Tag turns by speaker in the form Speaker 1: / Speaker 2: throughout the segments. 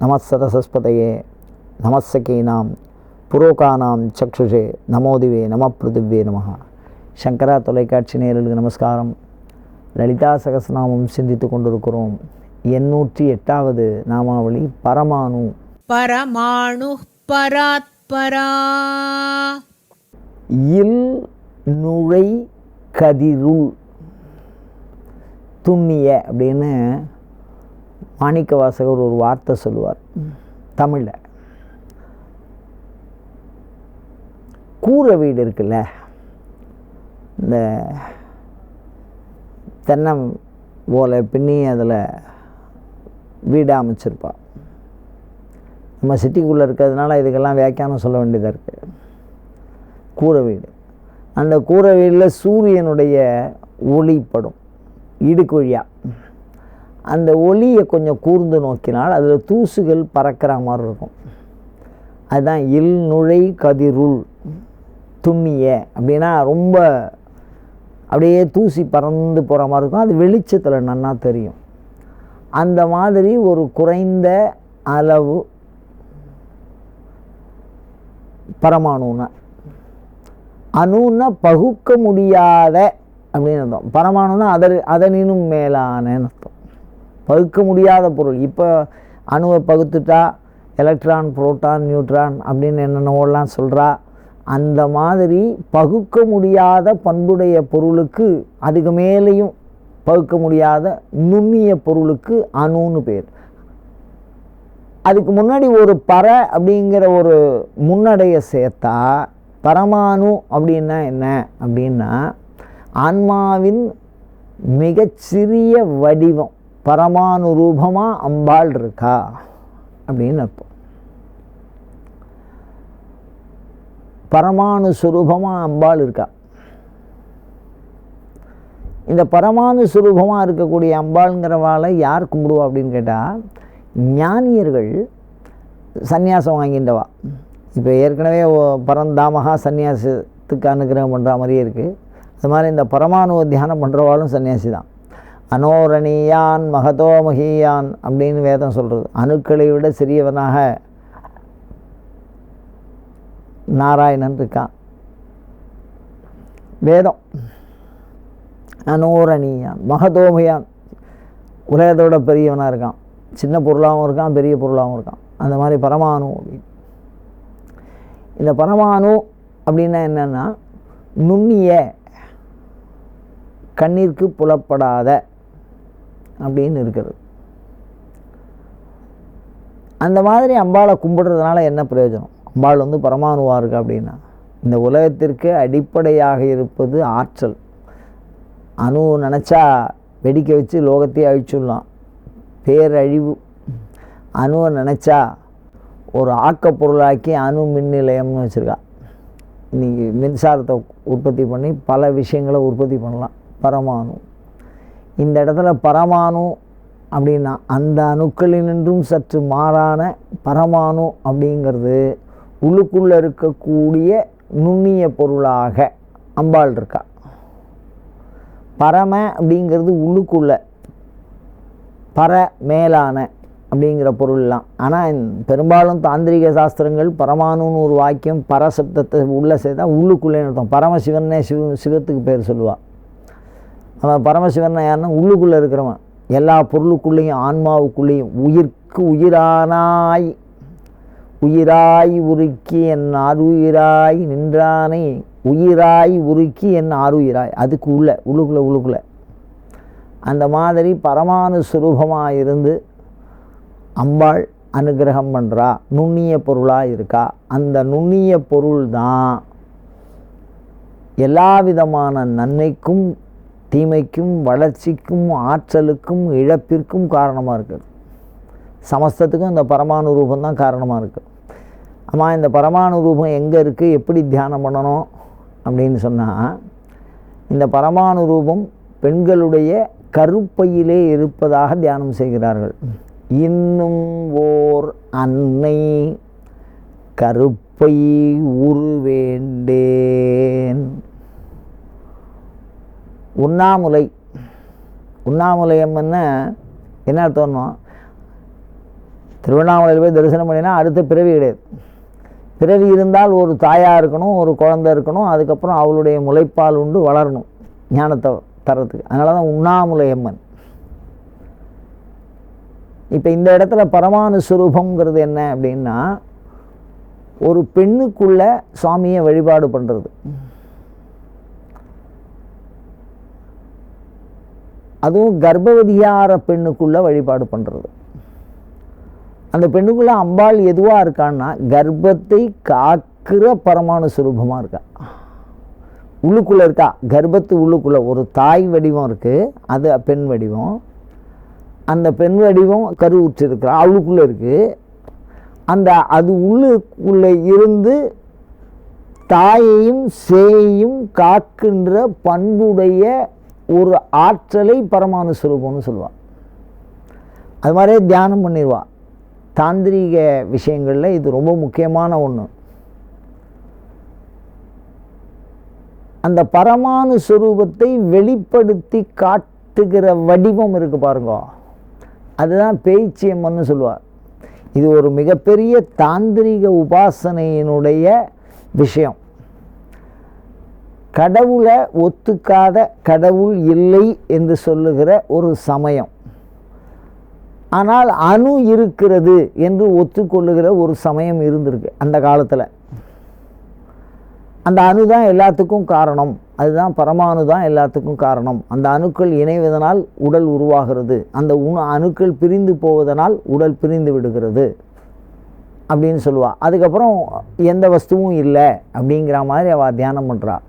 Speaker 1: நமசரசஸ்பதையே நமசகீனாம் புரோகானாம் சக்ஷுஷே நமோதிவே நம பிருத்திவே நமக சங்கரா தொலைக்காட்சி நேரலுக்கு நமஸ்காரம். லலிதா சகசநாமம் சிந்தித்து கொண்டிருக்கிறோம். எண்ணூற்றி எட்டாவது நாமாவளி பரமானு
Speaker 2: பரமாணு பராத்பரா.
Speaker 1: இல் நுழை கதிருள் துண்ணிய அப்படின்னு மாணிக்க வாசகர் ஒரு வார்த்தை சொல்லுவார். தமிழில். கூரை வீடு இருக்குல்ல இந்த தென்னை ஓலை பின்னி அதில் வீடு அமைச்சிருப்பா. நம்ம சிட்டிக்குள்ளே இருக்கிறதுனால இதுக்கெல்லாம் வியாக்கியானம் சொல்ல வேண்டியதாக இருக்குது கூரை வீடு. அந்த கூரை வீட்டில் சூரியனுடைய ஒளிப்படும் இடுக்குழியா. அந்த ஒளியை கொஞ்சம் கூர்ந்து நோக்கினால் அதில் தூசுகள் பறக்கிற மாதிரி இருக்கும். அதுதான் இல் நுழை கதிருள் தும்மிய அப்படின்னா ரொம்ப அப்படியே தூசி பறந்து போகிற மாதிரி இருக்கும். அது வெளிச்சத்தில் நன்னா தெரியும். அந்த மாதிரி ஒரு குறைந்த அளவு பரமாணுன்னா அணுன்னா பகுக்க முடியாத அப்படின்னு அர்த்தம். பரமாணுன்னா அதர் அதனினும் மேலான அர்த்தம். பகுக்க முடியாத பொருள். இப்போ அணுவை பகுத்துட்டா எலக்ட்ரான் புரோட்டான் நியூட்ரான் அப்படின்னு என்னென்னவோலாம் சொல்கிறா அந்த மாதிரி பகுக்க முடியாத பண்புடைய பொருளுக்கு அதுக்கு மேலேயும் பகுக்க முடியாத நுண்ணிய பொருளுக்கு அணுன்னு பேர். அதுக்கு முன்னாடி ஒரு பற அப்படிங்கிற ஒரு முன்னடைய சேர்த்தா பரமாணு அப்படின்னா என்ன? அப்படின்னா ஆன்மாவின் மிகச்சிறிய வடிவம். பரமானுரூபமாக அம்பாள் இருக்கா? அப்படின்னு அர்த்தம் பரமானு சுரூபமாக அம்பாள் இருக்கா? இந்த பரமானு சுரூபமாக இருக்கக்கூடிய அம்பாளுங்கிறவாளை யார் கும்பிடுவா அப்படின்னு கேட்டால் ஞானியர்கள் சந்நியாசம் வாங்கின்றவா. இப்போ ஏற்கனவே பரந்தாமகா சன்னியாசத்துக்கு அனுகிரகம் பண்ணுற மாதிரியே இருக்குது அது மாதிரி இந்த பரமானுவை தியானம் பண்ணுறவாளும் சன்னியாசி தான் அனோரணியான் மகதோ மகியான் அப்படின்னு வேதம் சொல்கிறது அணுக்களை விட சிறியவனாக நாராயணன் இருக்கான். வேதம். அனோரணியான் மகதோமயான் உலகத்தோட பெரியவனாக இருக்கான். சின்ன பொருளாகவும் இருக்கான் பெரிய பொருளாகவும் இருக்கான். அந்த மாதிரி பரமாணு அப்படின்னு. இந்த பரமாணு அப்படின்னா என்னென்னா நுண்ணிய கண்ணிற்கு புலப்படாத அப்படின்னு இருக்கிறது அந்த மாதிரி அம்பாளை கும்பிடுறதுனால என்ன பிரயோஜனம்? அம்பாள் வந்து பரமாணுவாக இருக்கு அப்படின்னா இந்த உலகத்திற்கு அடிப்படையாக இருப்பது ஆற்றல். அணு நினச்சா வெடிக்க வச்சு லோகத்தையே அழிச்சுடலாம் பேரழிவு. அணுவை நினச்சா ஒரு ஆக்கப்பொருளாக்கி அணு மின் நிலையம்னு வச்சுருக்கா. இன்றைக்கி மின்சாரத்தை உற்பத்தி பண்ணி பல விஷயங்களை உற்பத்தி பண்ணலாம். பரமாணு. இந்த இடத்துல பரமானு அப்படின்னா அந்த அணுக்களினின்றும் சற்று மாறான பரமானு அப்படிங்கிறது உள்ளுக்குள்ளே இருக்கக்கூடிய நுண்ணிய பொருளாக அம்பாள் இருக்கா. பரம அப்படிங்கிறது உள்ளுக்குள்ள பர மேலான அப்படிங்கிற பொருள்லாம். ஆனால் பெரும்பாலும் தாந்திரிக சாஸ்திரங்கள் பரமானுன்னு ஒரு வாக்கியம் பரசப்தத்தை உள்ளே சேர்த்தா உள்ளுக்குள்ளே அர்த்தம். பரமசிவன்னே சிவ சிவத்துக்கு பேர் சொல்லுவாள் அவன் பரமசிவன் யாருன்னா உள்ளுக்குள்ளே இருக்கிறவன். எல்லா பொருளுக்குள்ளேயும் ஆன்மாவுக்குள்ளேயும் உயிர்க்கு உயிரானாய். உயிராய் உருக்கி என் அருயிராய் நின்றானை. உயிராய் உருக்கி என் ஆறுயிராய். அதுக்கு உள்ள உள்ளுக்குள்ளே உள்ளுக்குள்ளே. அந்த மாதிரி பரமானு சுரூபமாக இருந்து அம்பாள் அனுகிரகம் பண்ணுறா நுண்ணிய பொருளாக இருக்கா. அந்த நுண்ணிய பொருள் தான் எல்லா விதமான நன்மைக்கும் தீமைக்கும் வளர்ச்சிக்கும் ஆற்றலுக்கும் இழப்பிற்கும் காரணமாக இருக்குது. சமஸ்தத்துக்கும் இந்த பரமானு ரூபம் தான் காரணமாக இருக்குது. ஆமாம் இந்த பரமானு ரூபம் எங்கே இருக்குது எப்படி தியானம் பண்ணணும்? அப்படின்னு சொன்னால் இந்த பரமானு ரூபம் பெண்களுடைய கருப்பையிலே இருப்பதாக தியானம் செய்கிறார்கள். இன்னும் ஓர் அன்னை கருப்பை உருவேண்டேன். உண்ணாமுலை. உண்ணாமுலை அம்மன்னா என்ன அர்த்தம்னா? திருவண்ணாமலையில் போய் தரிசனம் பண்ணினா அடுத்த பிறவி கிடையாது. பிறவி இருந்தால் ஒரு தாயாக இருக்கணும் ஒரு குழந்தை இருக்கணும் அதுக்கப்புறம் அவளுடைய முளைப்பால் உண்டு வளரணும் ஞானத்தை தரத்துக்கு. அதனால தான் உண்ணாமுலை அம்மன் இப்போ இந்த இடத்துல பரமானுஸ்வரூபங்கிறது என்ன அப்படின்னா ஒரு பெண்ணுக்குள்ள சுவாமியை வழிபாடு பண்ணுறது அதுவும் கர்ப்பவதியார பெண்ணுக்குள்ளே வழிபாடு பண்ணுறது அந்த பெண்ணுக்குள்ளே அம்பாள் எதுவாக இருக்கான்னா கர்ப்பத்தை காக்கிற பரமானு சுரூபமாக இருக்கா. உள்ளுக்குள்ளே இருக்கா. கர்ப்பத்து உள்ளுக்குள்ளே ஒரு தாய் வடிவம் இருக்குது அது பெண் வடிவம். அந்த பெண் வடிவம் கரு இருக்கிறா அவளுக்குள்ளே இருக்குது அந்த அது உள்ளுக்குள்ளே இருந்து தாயையும் சேயையும் காக்கின்ற பண்புடைய ஒரு ஆற்றலை பரமானு சுரூபம்னு சொல்லுவாள் அது மாதிரியே தியானம் பண்ணிடுவாள் தாந்திரீக விஷயங்களில் இது ரொம்ப முக்கியமான ஒன்று அந்த பரமானு சுரூபத்தை வெளிப்படுத்தி காட்டுகிற வடிவம் இருக்குது பாருங்க. அதுதான் பேய்ச்சியம்மன்னு சொல்லுவார். இது ஒரு மிகப்பெரிய தாந்திரிக உபாசனையினுடைய விஷயம். கடவுளை ஒத்துக்காத கடவுள் இல்லை என்று சொல்லுகிற ஒரு சமயம். ஆனால் அணு இருக்கிறது என்று ஒத்துக்கொள்ளுகிற ஒரு சமயம் இருந்திருக்கு அந்த காலத்தில். அந்த அணு தான் எல்லாத்துக்கும் காரணம். அதுதான் பரமாணு தான் எல்லாத்துக்கும் காரணம். அந்த அணுக்கள் இணைவதனால் உடல் உருவாகிறது. அந்த உண அணுக்கள் பிரிந்து போவதனால் உடல் பிரிந்து விடுகிறது. அப்படின்னு சொல்லுவாள் அதுக்கப்புறம் எந்த வஸ்துவும் இல்லை அப்படிங்கிற மாதிரி அவள் தியானம் பண்ணுறாள்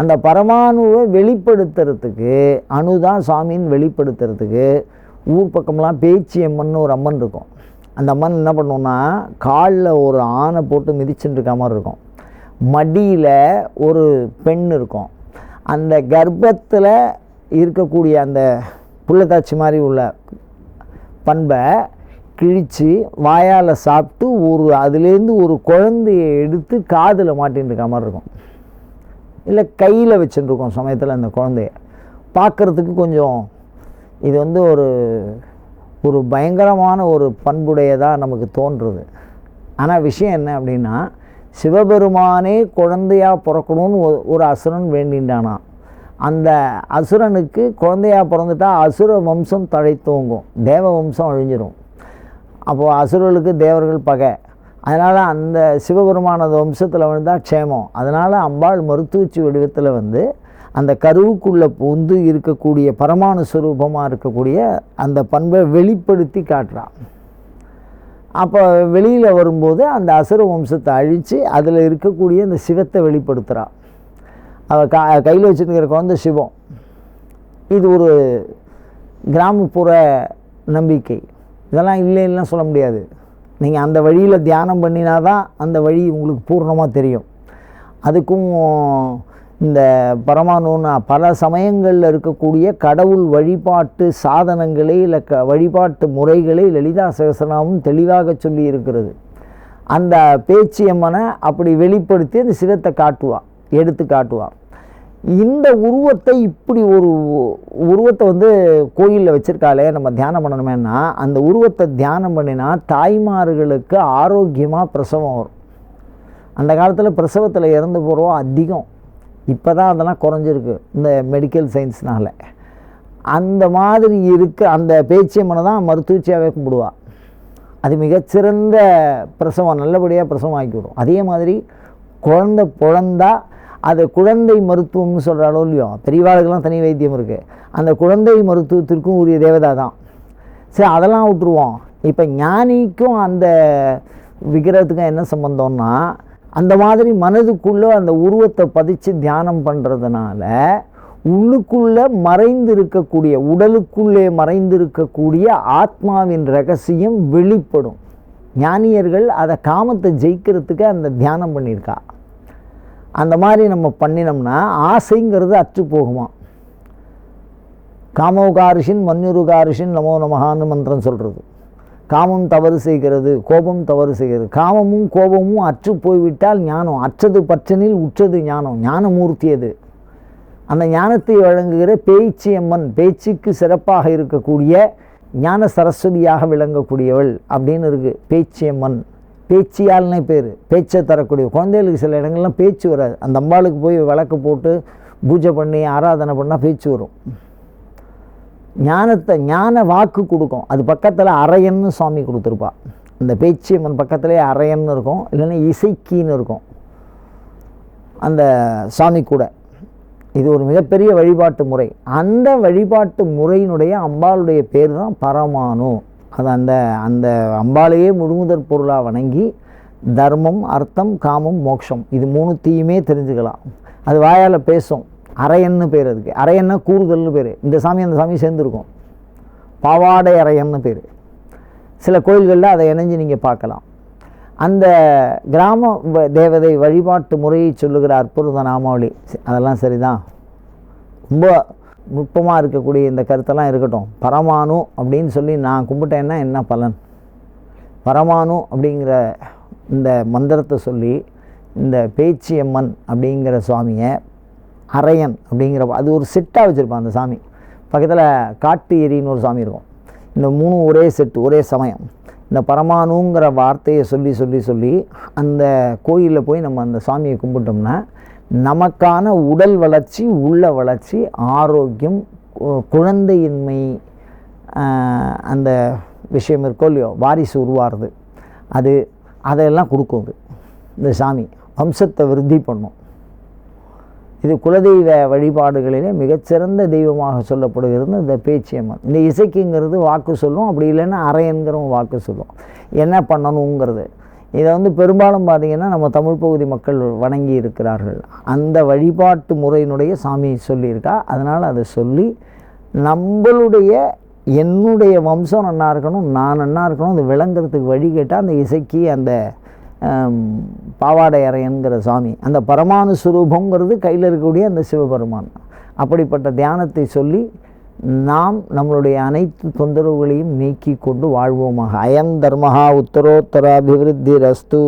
Speaker 1: அந்த பரமாணுவை வெளிப்படுத்துறதுக்கு அணுதான் சாமின்னு வெளிப்படுத்துறதுக்கு ஊர் பக்கம்லாம் பேச்சி அம்மன் ஒரு அம்மன் இருக்கும். அந்த அம்மன் என்ன பண்ணுவோம்னா காலில் ஒரு ஆணை போட்டு மிதிச்சுட்டு இருக்க மாதிரி இருக்கும். மடியில் ஒரு பெண் இருக்கும். அந்த கர்ப்பத்தில் இருக்கக்கூடிய அந்த புள்ளத்தாச்சி மாதிரி உள்ள பண்பை கிழித்து வாயால் சாப்பிட்டு ஒரு அதுலேருந்து ஒரு குழந்தையை எடுத்து காதில் மாட்டின்னு இருக்க மாதிரி இருக்கும். இல்லை கையில் வச்சுட்டுருக்கோம் சமயத்தில் அந்த குழந்தைய. பார்க்குறதுக்கு கொஞ்சம் இது வந்து ஒரு ஒரு பயங்கரமான ஒரு பண்புடையதாக நமக்கு தோன்றுறது ஆனால் விஷயம் என்ன அப்படின்னா சிவபெருமானே குழந்தையாக பிறக்கணும்னு ஒரு- ஒரு அசுரன் வேண்டின்றானா அந்த அசுரனுக்கு குழந்தையாக பிறந்துட்டா அசுர வம்சம் தழைத்தோங்கும். தேவ வம்சம் அழிஞ்சிரும். அப்போது அசுரர்களுக்கு தேவர்கள் பகை. அதனால் அந்த சிவபெருமானது வம்சத்தில் விழுந்தால் க்ஷேமம். அதனால் அம்பாள் மருத்துவச்சி வடிவத்தில் வந்து அந்த கருவுக்குள்ளே புந்து இருக்கக்கூடிய பரமானு சுரூபமாக இருக்கக்கூடிய அந்த பண்பை வெளிப்படுத்தி காட்டுறான் அப்போ வெளியில் வரும்போது அந்த அசுர வம்சத்தை அழித்து அதில் இருக்கக்கூடிய அந்த சிவத்தை வெளிப்படுத்துகிறான் அவள் கா கையில் வச்சுருக்கிற குழந்தை சிவம். இது ஒரு கிராமப்புற நம்பிக்கை. இதெல்லாம் இல்லைன்னா சொல்ல முடியாது. நீங்கள் அந்த வழியில் தியானம் பண்ணினா தான் அந்த வழி உங்களுக்கு பூர்ணமாக தெரியும். அதுக்கும் இந்த பரமானுன்னா பல சமயங்களில் இருக்கக்கூடிய கடவுள் வழிபாட்டு சாதனங்களை இல்லை க வழிபாட்டு முறைகளை லலிதா சகசனாவும் தெளிவாக சொல்லி இருக்கிறது. அந்த பேச்சியம்மனை அப்படி வெளிப்படுத்தி அந்த சிவத்தை காட்டுவாள் எடுத்து காட்டுவாள் இந்த உருவத்தை இப்படி ஒரு உருவத்தை வந்து கோயிலில் வச்சுருக்காளே நம்ம தியானம் பண்ணணுமேனா அந்த உருவத்தை தியானம் பண்ணினா தாய்மார்களுக்கு ஆரோக்கியமாக பிரசவம் வரும். அந்த காலத்தில் பிரசவத்தில் இறந்து போகிறோம் அதிகம். இப்போ தான் அதெல்லாம் குறைஞ்சிருக்கு இந்த மெடிக்கல் சயின்ஸ்னால் அந்த மாதிரி இருக்க அந்த பேச்சியம்மனை தான் மருத்துவச்சியாகவே கும்பிடுவாள் அது மிகச்சிறந்த பிரசவம் நல்லபடியாக பிரசவம் ஆக்கிவிடும் அதே மாதிரி குழந்த பிறந்தா அது குழந்தை மருத்துவம்னு சொல்கிறாலோ இல்லையோ? பெரியவாளுக்கெல்லாம் தனி வைத்தியம் இருக்குது அந்த குழந்தை மருத்துவத்திற்கும் உரிய தேவதா தான். சரி அதெல்லாம் விட்டுருவோம். இப்போ ஞானிக்கும் அந்த விக்கிரகத்துக்கும் என்ன சம்பந்தம்னா அந்த மாதிரி மனதுக்குள்ளே அந்த உருவத்தை பதித்து தியானம் பண்ணுறதுனால உள்ளுக்குள்ளே மறைந்திருக்கக்கூடிய உடலுக்குள்ளே மறைந்திருக்கக்கூடிய ஆத்மாவின் ரகசியம் வெளிப்படும். ஞானியர்கள் அதை காமத்தை ஜெயிக்கிறதுக்கு அந்த தியானம் பண்ணியிருக்கா. அந்த மாதிரி நம்ம பண்ணினோம்னா ஆசைங்கிறது அற்று போகுமா? காமோகாரிஷின் மன்யுருகாரிஷின் நமோ நமகான்னு மந்திரம் சொல்கிறது காமம் தவறு செய்கிறது கோபம் தவறு செய்கிறது. காமமும் கோபமும் அற்று போய்விட்டால் ஞானம் அற்றது பற்றனில் உற்றது ஞானம் ஞானமூர்த்தி அது அந்த ஞானத்தை வழங்குகிற பேச்சு அம்மன் பேச்சுக்கு சிறப்பாக இருக்கக்கூடிய ஞான சரஸ்வதியாக விளங்கக்கூடியவள் அப்படின்னு இருக்குது பேச்சியம்மன் பேச்சியால்னே பேர். பேச்சை தரக்கூடிய குழந்தைகளுக்கு சில இடங்கள்லாம் பேச்சு வராது. அந்த அம்பாளுக்கு போய் விளக்கு போட்டு பூஜை பண்ணி ஆராதனை பண்ணால் பேச்சு வரும். ஞானத்தை ஞான வாக்கு கொடுக்கும். அது பக்கத்தில் அரையன்னு சுவாமி கொடுத்துருப்பா. அந்த பேச்சு பேச்சியம்மன் பக்கத்துலேயே அரையன்னு இருக்கும். இல்லைன்னா இசைக்கின்னு இருக்கும். அந்த சாமி கூட. இது ஒரு மிகப்பெரிய வழிபாட்டு முறை. அந்த வழிபாட்டு முறையினுடைய அம்பாளுடைய பேர் தான் பரமானு. அது அந்த அந்த அம்பாளையே முழுமுதற் பொருளாக வணங்கி தர்மம் அர்த்தம் காமம் மோட்சம் இது மூணுத்தையுமே தெரிஞ்சுக்கலாம். அது வாயால் பேசும். அரையன்னு பேர் அதுக்கு. அரையன்னா கூறுதல்னு பேர். இந்த சாமி அந்த சாமி சேர்ந்துருக்கும். பாவாடை அரையன்னு பேர். சில கோயில்களில் அதை இணைஞ்சு நீங்கள் பார்க்கலாம். அந்த கிராம தேவதை வழிபாட்டு முறையை சொல்லுகிற அற்புத நாமாவளி. அதெல்லாம் சரிதான். ரொம்ப நுட்பமாக இருக்கக்கூடிய இந்த கருத்தெல்லாம் இருக்கட்டும். பரமானு அப்படின்னு சொல்லி நான் கும்பிட்டேன்னா என்ன பலன்? பரமானு அப்படிங்கிற இந்த மந்திரத்தை சொல்லி இந்த பேச்சியம்மன் அப்படிங்கிற சுவாமியை அரையன் அப்படிங்கிற அது ஒரு செட்டாக வச்சுருப்பான் அந்த சாமி. பக்கத்தில் காட்டு எரின்னு ஒரு சாமி இருக்கும். இந்த மூணு ஒரே செட்டு ஒரே சமயம். இந்த பரமானுங்கிற வார்த்தையை சொல்லி சொல்லி சொல்லி அந்த கோயிலில் போய் நம்ம அந்த சாமியை கும்பிட்டோம்னா நமக்கான உடல் வளர்ச்சி உள்ள வளர்ச்சி ஆரோக்கியம் குழந்தையின்மை அந்த விஷயம் இருக்கோ இல்லையோ வாரிசு உருவாருது அது அதையெல்லாம் கொடுக்கும் இது இந்த சாமி வம்சத்தை விருத்தி பண்ணும். இது குலதெய்வ வழிபாடுகளிலே மிகச்சிறந்த தெய்வமாக சொல்லப்படுகிறது இந்த பேச்சியம்மன். இந்த இசைக்குங்கிறது வாக்கு சொல்லும் அப்படி இல்லைன்னா அரையன்கிறவங்க வாக்கு சொல்லும். என்ன பண்ணணுங்கிறது? இதை வந்து பெரும்பாலும் பார்த்தீங்கன்னா நம்ம தமிழ் பகுதி மக்கள் வணங்கி இருக்கிறார்கள். அந்த வழிபாட்டு முறையினுடைய சாமி சொல்லியிருக்கா? அதனால் அதை சொல்லி நம்மளுடைய என்னுடைய வம்சம் நன்னா இருக்கணும் நான் நன்னா இருக்கணும் அது விளங்குறதுக்கு வழி கேட்டால் அந்த இசைக்கு அந்த பாவாடை அறையன்கிற சாமி அந்த பரமானு சுரூபங்கிறது கையில் இருக்கக்கூடிய அந்த சிவபெருமான். அப்படிப்பட்ட தியானத்தை சொல்லி நாம் நம்மளுடைய அனைத்து தொந்தரவுகளையும் நீக்கி கொண்டு வாழ்வோமாக. அயம் தர்மஹா உத்தரோத்தராபிவிருத்தி ரஸ்து